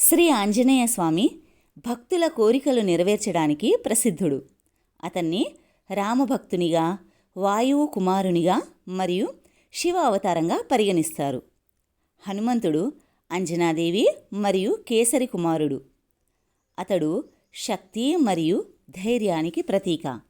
శ్రీ ఆంజనేయ స్వామి భక్తుల కోరికలు నెరవేర్చడానికి ప్రసిద్ధుడు. అతన్ని రామభక్తునిగా వాయువు కుమారునిగా మరియు శివ అవతారంగా పరిగణిస్తారు. హనుమంతుడు అంజనాదేవి మరియు కేసరి కుమారుడు. అతడు శక్తి మరియు ధైర్యానికి ప్రతీక.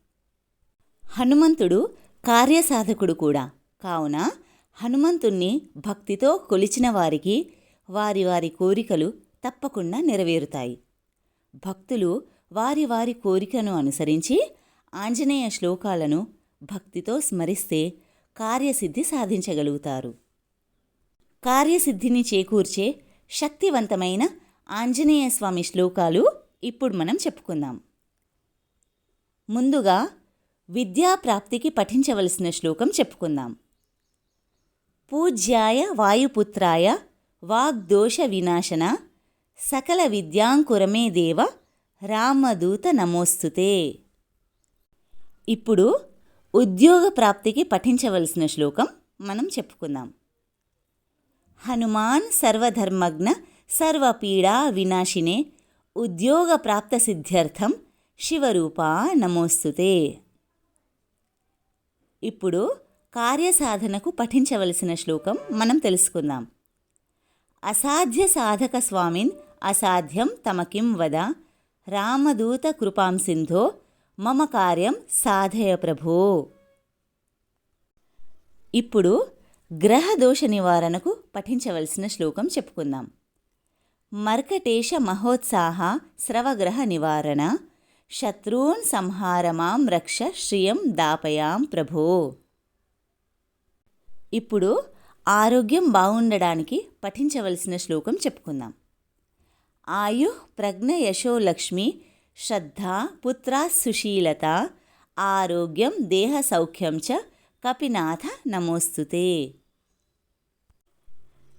హనుమంతుడు కార్యసాధకుడు కూడా. కావున హనుమంతుణ్ణి భక్తితో కొలిచిన వారికి వారి వారి కోరికలు తప్పకుండా నెరవేరుతాయి. భక్తులు వారి వారి కోరికను అనుసరించి ఆంజనేయ శ్లోకాలను భక్తితో స్మరిస్తే కార్యసిద్ధి సాధించగలుగుతారు. కార్యసిద్ధిని చేకూర్చే శక్తివంతమైన ఆంజనేయ స్వామి శ్లోకాలు ఇప్పుడు మనం చెప్పుకుందాం. ముందుగా విద్యా ప్రాప్తికి పఠించవలసిన శ్లోకం చెప్పుకుందాం. పూజ్యాయ వాయుపుత్రాయ వాగ్దోష వినాశన సకల విద్యాంకురమే దేవ రామదూత నమోస్తుతే. ఇప్పుడు ఉద్యోగ ప్రాప్తికి పఠించవలసిన శ్లోకం మనం చెప్పుకుందాం. హనుమాన్ సర్వధర్మజ్ఞ సర్వపీడా వినాశినే ఉద్యోగ ప్రాప్త సిద్ధ్యర్థం శివరూపా నమోస్తుతే. ఇప్పుడు కార్యసాధనకు పఠించవలసిన శ్లోకం మనం తెలుసుకుందాం. అసాధ్య సాధక స్వామిన్ అసాధ్యం తమకిం వద? రామదూత కృపాం సింధో మమ కార్యం సాధయ ప్రభో. ఇప్పుడు గ్రహ దోష నివారణకు పఠించవలసిన శ్లోకం చెప్పుకుందాం. మర్కటేశ మహోత్సాహ స్రవగ్రహ నివారణ శత్రూన్ సంహారమాం రక్ష శ్రియం దాపయాం ప్రభో. ఇప్పుడు ఆరోగ్యం బాగుండడానికి పఠించవలసిన శ్లోకం చెప్పుకుందాం. ఆయు ప్రజ్ఞ యశోలక్ష్మి శ్రద్ధ పుత్ర సుశీలత ఆరోగ్యం దేహ సౌఖ్యం చ కపినాథ నమోస్తుతే.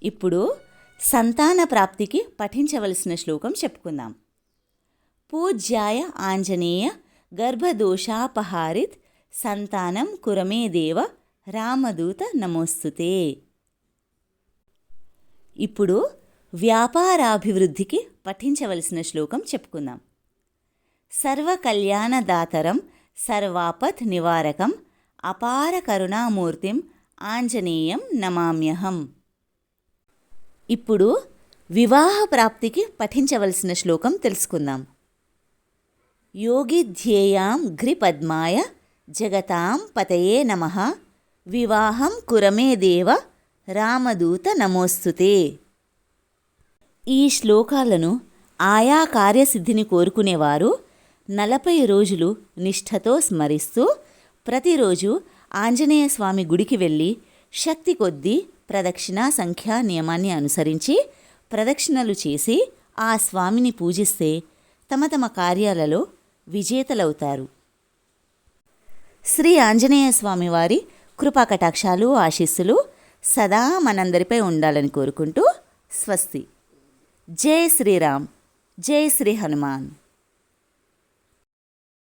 ఇప్పుడు సంతాన ప్రాప్తికి పఠించవలసిన శ్లోకం చెప్పుకుందాం. పూజ్యాయ ఆంజనేయ గర్భదోషాపహారిత్ సంతానం కురమే దేవ రామదూత నమోస్తుతే. ఇప్పుడు వ్యాపారాభివృద్ధికి పఠించవలసిన శ్లోకం చెప్పుకుందాం. సర్వకళ్యాణదాతరం సర్వాపత్ నివారకం అపార కరుణామూర్తిం ఆంజనేయం నమామ్యహం. ఇప్పుడు వివాహ ప్రాప్తికి పఠించవలసిన శ్లోకం తెలుసుకుందాం. యోగి ధ్యేయాం ఘ్రిపద్మాయ జగతాం పతయే నమ. వివాహం కురమే దేవ రామదూత నమోస్తుతే. ఈ శ్లోకాలను ఆయా కార్యసిద్ధిని కోరుకునేవారు నలభై రోజులు నిష్ఠతో స్మరిస్తూ ప్రతిరోజు ఆంజనేయ స్వామి గుడికి వెళ్ళి శక్తి కొద్దీ ప్రదక్షిణా సంఖ్యా నియమాన్ని అనుసరించి ప్రదక్షిణలు చేసి ఆ స్వామిని పూజిస్తే తమ తమ కార్యాలలో విజేతలవుతారు. శ్రీ ఆంజనేయ స్వామి వారి కృపాకటాక్షాలు ఆశీస్సులు సదా మనందరిపై ఉండాలని కోరుకుంటూ స్వస్తి. జై శ్రీరామ్ జై శ్రీ హనుమాన్.